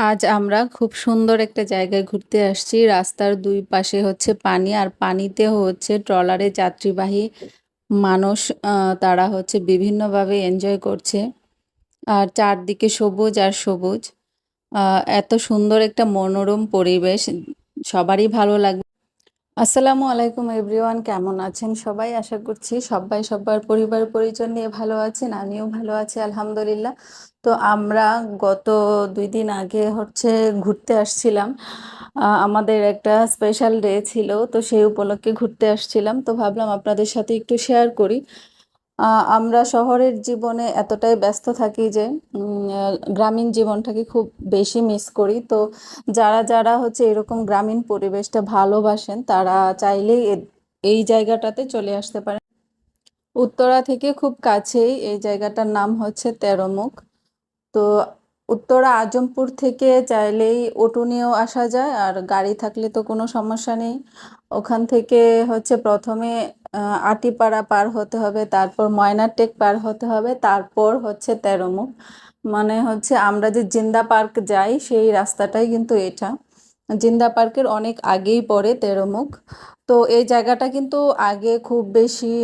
আজ আমরা খুব সুন্দর একটা জায়গায় ঘুরতে আসছি। রাস্তার দুই পাশে হচ্ছে পানি, আর পানিতে হচ্ছে ট্রলারে যাত্রীবাহী মানুষ তারা হচ্ছে বিভিন্নভাবে এনজয় করছে। আর চারদিকে সবুজ আর সবুজ। এত সুন্দর একটা মনোরম পরিবেশ। সবারই ভালো লাগবে। আসসালামু আলাইকুম এভরিওয়ান, কেমন আছেন সবাই? আশা করছি সবাই সবার পরিবার পরিজন নিয়ে ভালো আছেন, আমিও ভালো আছি, আলহামদুলিল্লাহ। তো আমরা গত দুই দিন আগে হচ্ছে ঘুরতে আসছিলাম। আমাদের একটা স্পেশাল ডে ছিল, তো সেই উপলক্ষে ঘুরতে আসছিলাম। তো ভাবলাম আপনাদের সাথে একটু শেয়ার করি। আমরা শহরের জীবনে এতটাই ব্যস্ত থাকি যে গ্রামীণ জীবনটাকে খুব বেশি মিস করি। তো যারা যারা হচ্ছে এরকম গ্রামীণ পরিবেশটা ভালোবাসেন, তারা চাইলেই এই জায়গাটাতে চলে আসতে পারেন। উত্তরা থেকে খুব কাছেই এই জায়গাটার নাম হচ্ছে তেরোমুখ। তো উত্তরা আজমপুর থেকে চাইলেই অটো নিয়েও আসা যায়, আর গাড়ি থাকলে তো কোনো সমস্যা নেই। ওখান থেকে হচ্ছে প্রথমে আটিপাড়া পার হতে হবে, তারপর ময়নাটেক পার হতে হবে, তারপর হচ্ছে তেরোমুখ মানে হচ্ছে আমরা যে জিন্দা পার্ক যাই, সেই রাস্তাটাই কিন্তু এটা। জিন্দা পার্কের অনেক আগেই পড়ে তেরোমুখ তো এই জায়গাটা কিন্তু আগে খুব বেশি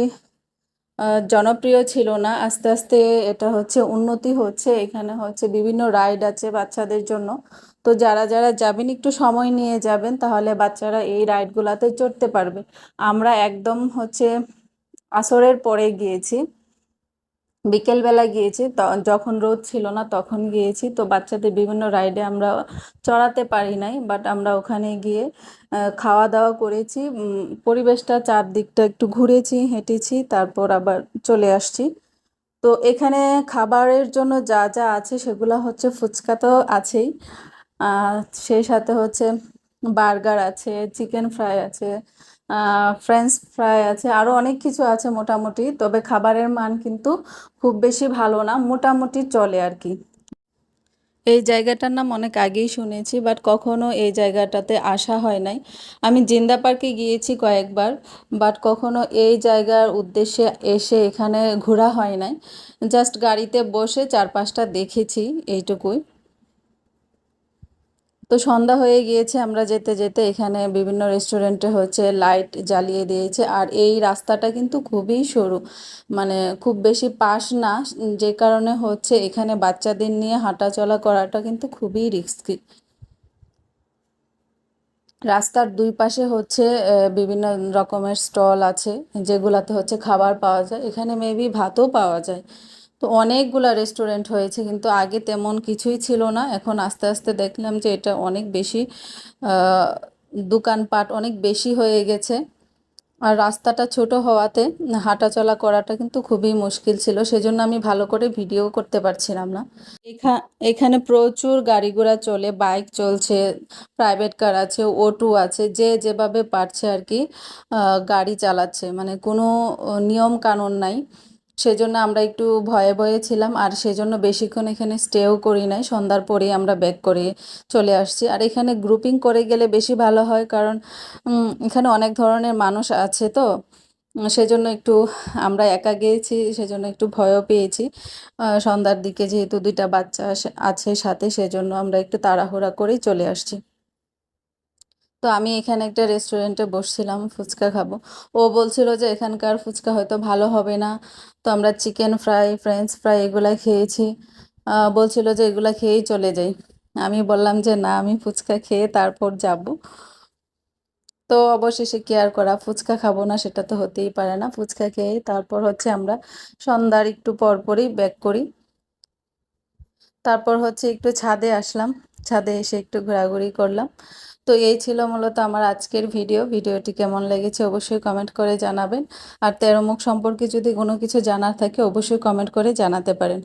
জনপ্রিয় ছিল না। আস্তে আস্তে এটা হচ্ছে উন্নতি হচ্ছে। এখানে হচ্ছে বিভিন্ন রাইড আছে বাচ্চাদের জন্য। তো যারা যারা যাবেন, একটু সময় নিয়ে যাবেন, তাহলে বাচ্চারা এই রাইডগুলাতে চড়তে পারবে। আমরা একদম হচ্ছে আসরের পরে গিয়েছি। বিকেলবেলা গিয়েছি যখন রোদ ছিল না তখন গিয়েছি। তো বাচ্চাদের বিভিন্ন রাইডে আমরা চড়াতে পারি নাই বাট আমরা ওখানে গিয়ে খাওয়া দাওয়া করেছি। পরিবেশটা চারদিকটা একটু ঘুরেছি, হেঁটেছি, তারপর আবার চলে আসছি। তো এখানে খাবারের জন্য যা যা আছে সেগুলো হচ্ছে ফুচকা তো আছেই। সেই সাথে হচ্ছে বার্গার আছে, চিকেন ফ্রাই আছে ফ্রেঞ্চ ফ্রাই আছে আরও অনেক কিছু আছে মোটামুটি, তবে খাবারের মান কিন্তু খুব বেশি ভালো না, মোটামুটি চলে আর কি। এই জায়গাটার নাম অনেক আগেই শুনেছি বাট কখনো এই জায়গাটাতে আসা হয় নাই। আমি জিন্দা পার্কে গিয়েছি কয়েকবার বাট কখনো এই জায়গার উদ্দেশ্যে এসে এখানে ঘোরা হয় নাই। জাস্ট গাড়িতে বসে চারপাশটা দেখেছি, এইটুকুই। তো সন্ধ্যা হয়ে গিয়েছে, আমরা যেতে যেতে এখানে বিভিন্ন রেস্টুরেন্টে হচ্ছে লাইট জ্বালিয়ে দিয়েছে। আর এই রাস্তাটা কিন্তু খুবই সরু মানে খুব বেশি পাশ না, যে কারণে হচ্ছে এখানে বাচ্চাদের নিয়ে হাঁটাচলা করাটা কিন্তু খুবই রিস্কি রাস্তার দুই পাশে হচ্ছে বিভিন্ন রকমের স্টল আছে, যেগুলাতে হচ্ছে খাবার পাওয়া যায়। এখানে মেবি ভাতও পাওয়া যায়। তো অনেকগুলা রেস্টুরেন্ট হয়েছে, কিন্তু আগে তেমন কিছুই ছিল না। এখন আস্তে আস্তে দেখলাম যে এটা অনেক বেশি দোকানপাট অনেক বেশি হয়ে গেছে। আর রাস্তাটা ছোট হওয়াতে হাঁটাচলা করাটা কিন্তু খুবই মুশকিল ছিল, সেজন্য আমি ভালো করে ভিডিও করতে পারছিলাম না। এখা, এখানে প্রচুর গাড়ি ঘোড়া চলে বাইক চলছে প্রাইভেট কার আছে অটো আছে, যে যেভাবে পারছে আর কি গাড়ি চালাচ্ছে। মানে কোনো, নিয়ম কানুন নাই। সেজন্য আমরা একটু ভয়ে ভয়ে ছিলাম আর সেজন্য বেশিক্ষণ এখানে স্টেও করি নাই। সন্ধ্যার পরেই আমরা ব্যাক করে চলে আসছি। আর এখানে গ্রুপিং করে গেলে বেশি ভালো হয় কারণ এখানে অনেক ধরনের মানুষ আছে তো। সেজন্য একটু আমরা একা গিয়েছি, সেজন্য একটু ভয়ও পেয়েছি। সন্ধ্যার দিকে যেহেতু দুইটা বাচ্চা আছে সাথে, সেজন্য আমরা একটু তাড়াহুড়া করেই চলে আসছি। তো আমি এখানে একটা রেস্টুরেন্টে বসছিলাম, ফুচকা খাব। ও বলছিল যে এখানকার ফুচকা হয়তো ভালো হবে না। তো আমরা চিকেন ফ্রাই ফ্রেঞ্চ ফ্রাই এগুলো খেয়েছি। বলছিল যে এগুলো খেয়েই চলে যাই। আমি বললাম যে না, আমি ফুচকা খেয়ে তারপর যাব। তো অবশেষে কি আর করা, ফুচকা খাব না সেটা তো হতেই পারে না। ফুচকা খেয়ে তারপর হচ্ছে আমরা সন্ধ্যার একটু পরপরই ব্যাক করি। তারপর হচ্ছে একটু ছাদে আসলাম। ছাদে এসে একটু ঘোরাঘুরি করলাম। তো এই ছিল মূলত আমার আজকের ভিডিও। ভিডিওটি কেমন লেগেছে অবশ্যই কমেন্ট করে জানাবেন। আর তেরো মুখ সম্পর্কে যদি কোনো কিছু জানার থাকে, অবশ্যই কমেন্ট করে জানাতে পারেন।